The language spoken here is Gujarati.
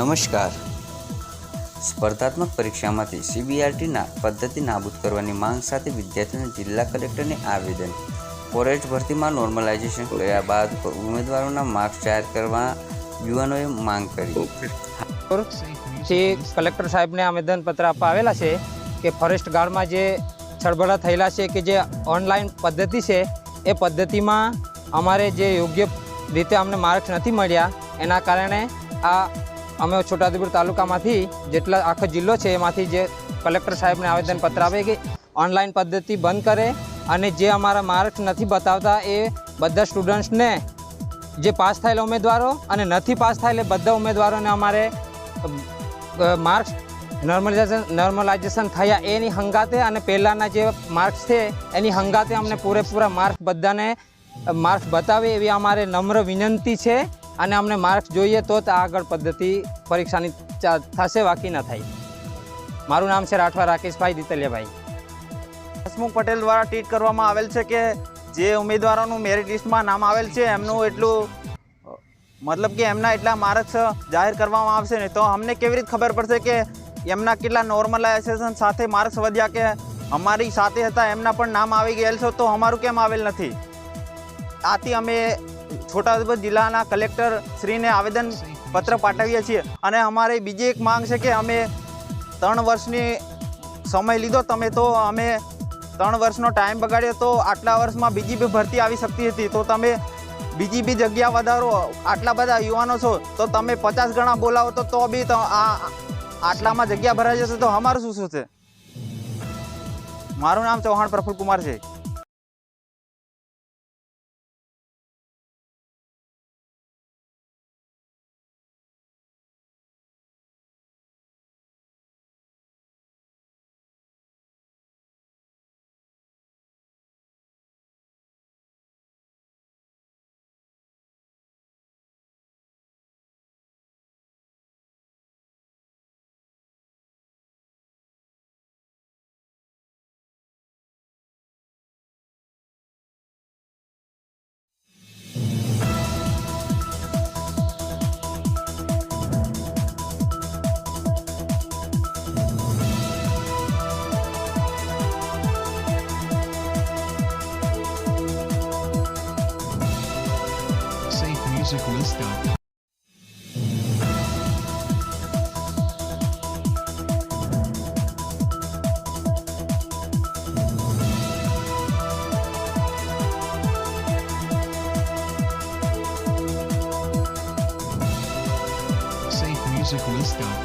નમસ્કાર. સ્પર્ધાત્મક પરીક્ષામાંથી સીબીઆરટીના પદ્ધતિ નાબૂદ કરવાની માંગ સાથે વિદ્યાર્થીઓને જિલ્લા કલેક્ટરને આવેદન. ફોરેસ્ટ ભરતીમાં નોર્મલાઇઝેશન કર્યા બાદ ઉમેદવારોના માર્ક્સ જાહેર કરવા યુવાનોએ માંગ કરી. થી કલેક્ટર સાહેબને આવેદનપત્ર આપવા આવેલા છે કે ફોરેસ્ટ ગાર્ડમાં જે છળભળા થયેલા છે કે જે ઓનલાઈન પદ્ધતિ છે, એ પદ્ધતિમાં અમારે જે યોગ્ય રીતે અમને માર્ક્સ નથી મળ્યા, એના કારણે આ અમે છોટાઉદેપુર તાલુકામાંથી જેટલા આખો જિલ્લો છે, એમાંથી જે કલેક્ટર સાહેબને આવેદનપત્ર આપે કે ઓનલાઈન પદ્ધતિ બંધ કરે અને જે અમારા માર્ક્સ નથી બતાવતા એ બધા સ્ટુડન્ટ્સને જે પાસ થયેલા ઉમેદવારો અને નથી પાસ થયેલા બધા ઉમેદવારોને અમારે માર્ક્સ નોર્મલાઇઝેશન નોર્મલાઇઝેશન થયા એની હંગાતે અને પહેલાંના જે માર્ક્સ છે, એની હંગાતે અમને પૂરેપૂરા માર્ક્સ બધાને, માર્ક્સ બતાવે એવી અમારે નમ્ર વિનંતી છે. અને અમને માર્ક્સ જોઈએ તો જ આગળ પદ્ધતિ પરીક્ષાની થશે, બાકી ન થાય. મારું નામ છે રાઠવા રાકેશભાઈ દિતલિયાભાઈ. હસમુખ પટેલ દ્વારા ટ્વીટ કરવામાં આવેલ છે કે જે ઉમેદવારોનું મેરિટ લિસ્ટમાં નામ આવેલ છે, એમનું એટલું, મતલબ કે એમના એટલા માર્ક્સ જાહેર કરવામાં આવશે ને તો અમને કેવી રીતે ખબર પડશે કે એમના કેટલા નોર્મલાઇઝેશન સાથે માર્ક્સ વધ્યા કે અમારી સાથે હતા, એમના પણ નામ આવી ગયેલ છે, તો અમારું કેમ આવેલ નથી? આથી અમે છોટાઉદેપુર જિલ્લાના કલેક્ટર શ્રીને આવેદન પત્ર પાઠવીએ છીએ. અને અમારી બીજી એક માંગ છે કે અમે ત્રણ વર્ષની સમય લીધો, તમે તો અમે ત્રણ વર્ષનો ટાઈમ બગાડ્યો, તો આટલા વર્ષમાં બીજી બી ભરતી આવી શકતી હતી. તો તમે બીજી બી જગ્યા વધારો, આટલા બધા યુવાનો છો, તો તમે પચાસ ગણા બોલાવો તો તો બી આ આટલામાં જગ્યા ભરાઈ જશે, તો અમારું શું શું છે મારું નામ ચૌહાણ પ્રફુલ કુમાર છે. musicalist.com safemusicalist.com